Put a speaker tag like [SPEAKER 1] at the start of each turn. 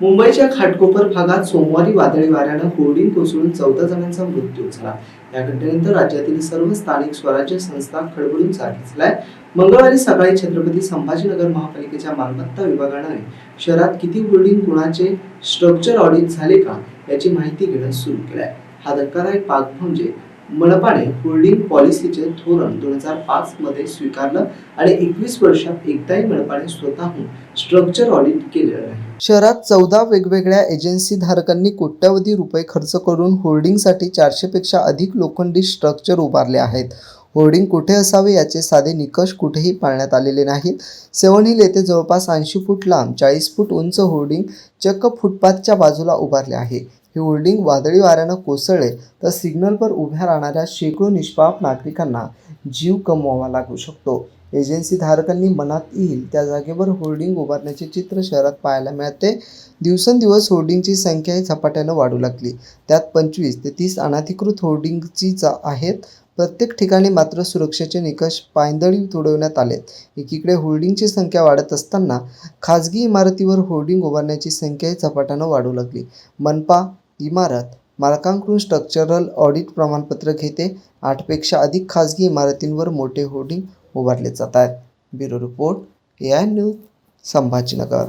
[SPEAKER 1] मुंबईच्या खाटकोपर भागात सोमवारी वादळी वाऱ्यानं होर्डिंग कोसळून चौदा जणांचा मृत्यू झाला. या घटनेनंतर राज्यातील सर्व स्थानिक स्वराज्य संस्था खडबडून जागी मंगळवारी सकाळी छत्रपती संभाजीनगर महापालिकेच्या मालमत्ता विभागाने शहरात किती होर्डिंग कुणाचे स्ट्रक्चर ऑडिट झाले का याची माहिती घेणं सुरू केलंय. हा धक्कादायक पाक म्हणजे मनपाने होल्डिंग पॉलिसीचे धोरण दोन हजार पाच मध्ये स्वीकारलं आणि एकवीस वर्षात एकदाही मनपाने स्वतःहून स्ट्रक्चर ऑडिट केलेलं आहे शहरात चौदा वेगवेगळ्या एजन्सी धारकांनी कोट्यवधी रुपये खर्च करून होर्डिंगसाठी चारशेपेक्षा अधिक लोखंडी स्ट्रक्चर उभारले आहेत. होर्डिंग कुठे असावे याचे साधे निकष कुठेही पाळण्यात आलेले नाहीत. सेवन हिल येथे जवळपास ऐंशी फूट लांब चाळीस फूट उंच होर्डिंग चक्क फुटपाथच्या बाजूला उभारले आहे. हे होर्डिंग वादळी वाऱ्यानं कोसळले तर सिग्नलवर उभ्या राहणाऱ्या शेकडो निष्पाप नागरिकांना जीव कमवावा लागू शकतो. एजन्सी धारकांनी मनात येईल त्या जागेवर होर्डिंग उभारण्याचे चित्र शहरात पाहायला मिळते. दिवसेंदिवस होर्डिंगची संख्याही झपाट्यानं वाढू लागली. त्यात पंचवीस ते तीस अनाधिकृत होर्डिंगची जा आहेत. प्रत्येक ठिकाणी मात्र सुरक्षेचे निकष पायंदळी तुडवण्यात आलेत. एकीकडे होर्डिंगची संख्या वाढत असताना खाजगी इमारतीवर होर्डिंग उभारण्याची संख्याही झपाट्यानं वाढू लागली. मनपा इमारत. मालकांकडून स्ट्रक्चरल ऑडिट प्रमाणपत्र घेते. आठपेक्षा अधिक खाजगी इमारतींवर मोठे होर्डिंग उभारले जात आहेत bureau report A I news Sambhajinagar.